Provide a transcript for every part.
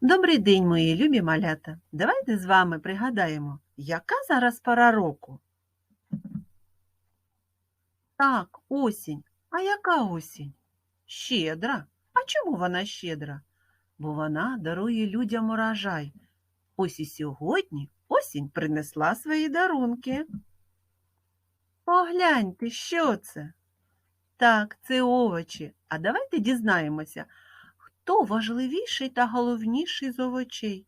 Добрий день, мої любі малята. Давайте з вами пригадаємо, яка зараз пора року. Так, осінь. А яка осінь? Щедра. А чому вона щедра? Бо вона дарує людям урожай. Ось і сьогодні осінь принесла свої дарунки. Погляньте, що це? Так, це овочі. А давайте дізнаємося, хто важливіший та головніший з овочей.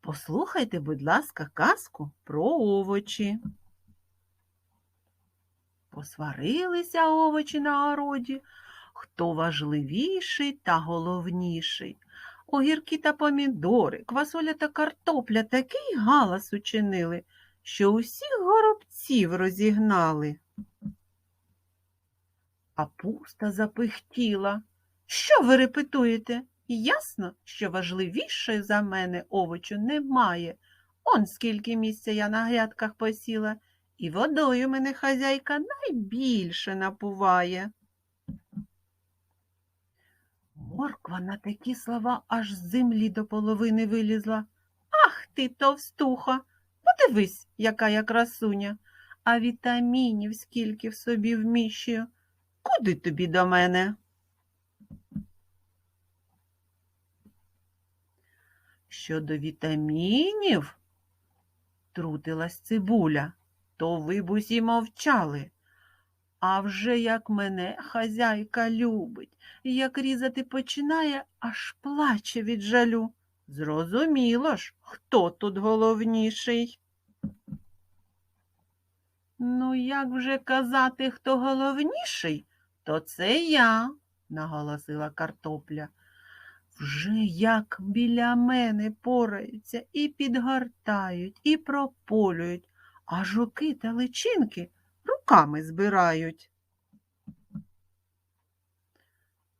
Послухайте, будь ласка, казку про овочі. Посварилися овочі на городі. Хто важливіший та головніший? Огірки та помідори, квасоля та картопля такий галас учинили, що усіх горобців розігнали. А пуста запихтіла. Що ви репетуєте? Ясно, що важливішої за мене овочу немає. Он скільки місця я на грядках посіла, і водою мене хазяйка найбільше напуває. Морква на такі слова аж з землі до половини вилізла. Ах ти, товстуха! Подивись, яка я красуня, а вітамінів скільки в собі вміщую. Куди тобі до мене? Щодо вітамінів, трутилась цибуля, то ви б усі мовчали. А вже як мене хазяйка любить, як різати починає, аж плаче від жалю. Зрозуміло ж, хто тут головніший. Ну, як вже казати, хто головніший, то це я, наголосила картопля. Вже як біля мене пораються і підгортають, і прополюють, а жуки та личинки руками збирають.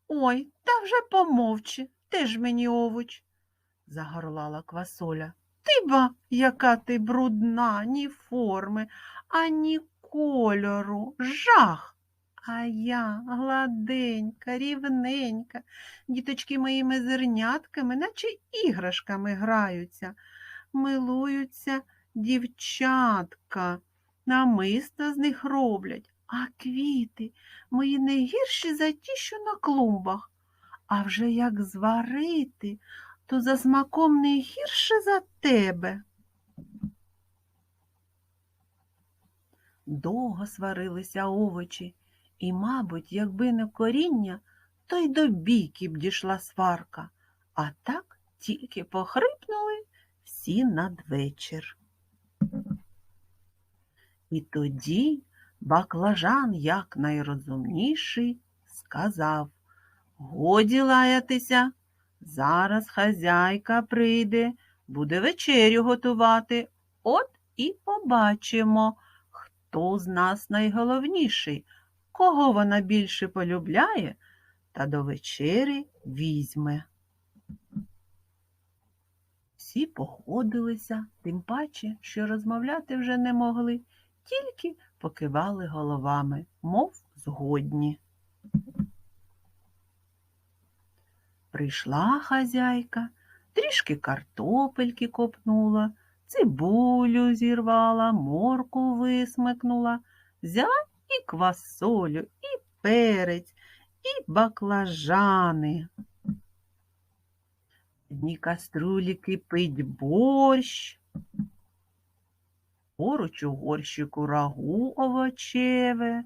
Ой, та вже помовчи, теж мені овоч, загорлала квасоля. Ти ба, яка ти брудна, ні форми, ані кольору, жах. А я гладенька, рівненька, діточки моїми зернятками, наче іграшками граються, милуються дівчатка, намиста з них роблять, а квіти мої не гірші за ті, що на клумбах. А вже як зварити, то за смаком не гірше за тебе. Довго сварилися овочі, і, мабуть, якби не коріння, то й до бійки б дійшла сварка, а так тільки похрипнули всі надвечір. І тоді баклажан, як найрозумніший, сказав Годі лаятися, зараз хазяйка прийде, буде вечерю готувати. От і побачимо, хто з нас найголовніший, кого вона більше полюбляє та до вечері візьме. Всі походилися, тим паче, що розмовляти вже не могли, тільки покивали головами, мов згодні. Прийшла хазяйка, трішки картопельки копнула, цибулю зірвала, морку висмикнула, взяла і квасолю, і перець, і баклажани. В одній каструлі кипить борщ, поруч у горщику рагу овочеве,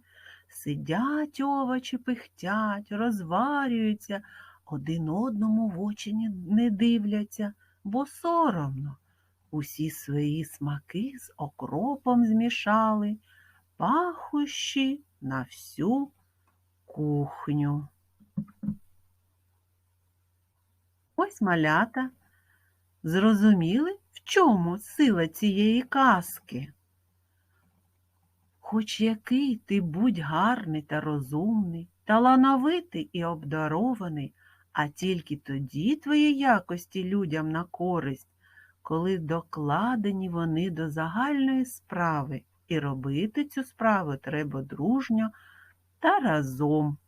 сидять овочі, пихтять, розварюються, один одному в очі не дивляться, бо соромно. Усі свої смаки з окропом змішали, пахощі на всю кухню. Ось малята зрозуміли, в чому сила цієї казки. Хоч який ти будь гарний та розумний, талановитий і обдарований, а тільки тоді твої якості людям на користь, коли докладені вони до загальної справи, і робити цю справу треба дружньо та разом.